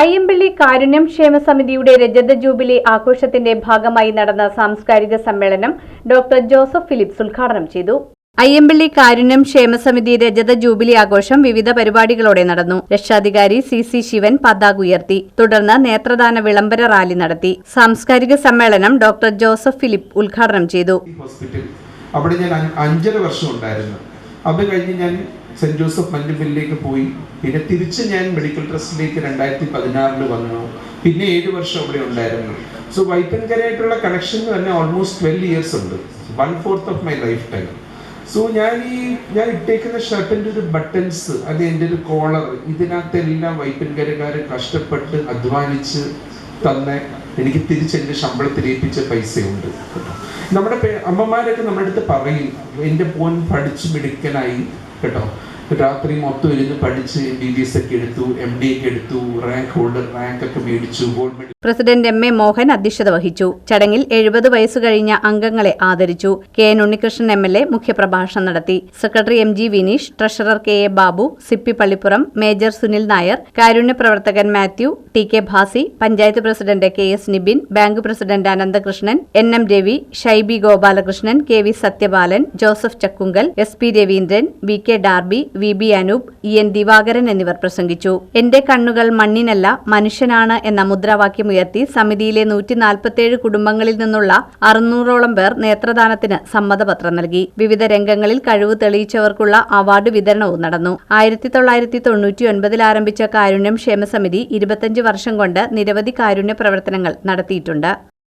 അയ്യമ്പള്ളി കാരുണ്യം ക്ഷേമ സമിതിയുടെ രജത ജൂബിലി ആഘോഷത്തിന്റെ ഭാഗമായി നടന്ന സാംസ്കാരിക സമ്മേളനം ഡോക്ടർ ജോസഫ് ഫിലിപ്സ് ഉദ്ഘാടനം ചെയ്തു. അയ്യമ്പള്ളി കാരുണ്യം ക്ഷേമ സമിതി രജത ജൂബിലി ആഘോഷം വിവിധ പരിപാടികളോടെ നടന്നു. രക്ഷാധികാരി സി സി ശിവൻ പതാക ഉയർത്തി. തുടർന്ന് നേത്രദാന വിളംബര റാലി നടത്തി. സാംസ്കാരിക സമ്മേളനം ഡോക്ടർ ജോസഫ് ഫിലിപ്പ് ഉദ്ഘാടനം ചെയ്തു. അവിടെ ഞാൻ അഞ്ച് അഞ്ചര വർഷം ഉണ്ടായിരുന്നു. അത് കഴിഞ്ഞ് ഞാൻ സെന്റ് ജോസഫ് മഞ്ഞുബില്ലിലേക്ക് പോയി. പിന്നെ തിരിച്ച് ഞാൻ മെഡിക്കൽ ട്രസ്റ്റിലേക്ക് രണ്ടായിരത്തി പതിനാറിൽ വന്നു. പിന്നെ ഏഴ് വർഷം അവിടെ ഉണ്ടായിരുന്നു. സോ വൈപ്പൻകരയായിട്ടുള്ള കണക്ഷൻ തന്നെ ഓൾമോസ്റ്റ് ട്വൽവ് ഇയേഴ്സ് ഉണ്ട്. One fourth of my lifetime so ഞാൻ ഈ ഞാൻ ഇട്ടേക്കുന്ന ഷർട്ടിന്റെ ഒരു ബട്ടൺസ് അത് എന്റെ ഒരു കോളർ ഇതിനകത്തെല്ലാം വൈപ്പൻകരക്കാർ കഷ്ടപ്പെട്ട് അധ്വാനിച്ച് തന്ന എനിക്ക് തിരിച്ച് എന്റെ ശമ്പളത്തിൽ ഏൽപ്പിച്ച പൈസയുണ്ട്. നമ്മുടെ അമ്മമാരൊക്കെ നമ്മുടെ അടുത്ത് പറയും എന്റെ പോൻ പഠിച്ച് മിടുക്കനായി കേട്ടോ രാത്രി മൊത്തം ഇരുന്ന് പഠിച്ച് എം ബി ബി എസ് ഒക്കെ എടുത്തു എം ഡി ഒക്കെ എടുത്തു റാങ്ക് ഹോൾഡർ റാങ്ക് ഒക്കെ മേടിച്ചു gold medal president M A Mohan അധ്യക്ഷത വഹിച്ചു. ചടങ്ങിൽ എഴുപത് വയസ്സ് കഴിഞ്ഞ അംഗങ്ങളെ ആദരിച്ചു. K N Unnikrishnan M L A മുഖ്യപ്രഭാഷണം നടത്തി. Secretary M G Vineesh treasurer K A Babu Sippy Pallippuram major Sunil Nair കാരുണ്യ പ്രവർത്തകൻ Mathew T K Bhasi panchayat president K S Nibin bank president Ananthakrishnan N M Ravi Shyby Gopalakrishnan K V Sathyabalan Joseph Chakkungal S P Raveendran V K Darby V B Anoop E N Divakaran എന്നിവർ പ്രസംഗിച്ചു. എന്റെ കണ്ണുകൾ മണ്ണിനല്ല മനുഷ്യനാണ് എന്ന മുദ്രാവാക്യം ഉയർത്തി സമിതിയിലെ നൂറ്റി നാൽപ്പത്തിയേഴ് കുടുംബങ്ങളിൽ നിന്നുള്ള അറുന്നൂറോളം പേർ നേത്രദാനത്തിന് സമ്മതപത്രം നൽകി. വിവിധ രംഗങ്ങളിൽ കഴിവ് തെളിയിച്ചവർക്കുള്ള അവാർഡ് വിതരണവും നടന്നു. ആയിരത്തി തൊള്ളായിരത്തി തൊണ്ണൂറ്റി ഒൻപതിൽ ആരംഭിച്ച കാരുണ്യം ക്ഷേമസമിതി ഇരുപത്തഞ്ച് വർഷം കൊണ്ട് നിരവധി കാരുണ്യ പ്രവർത്തനങ്ങൾ നടത്തിയിട്ടുണ്ട്.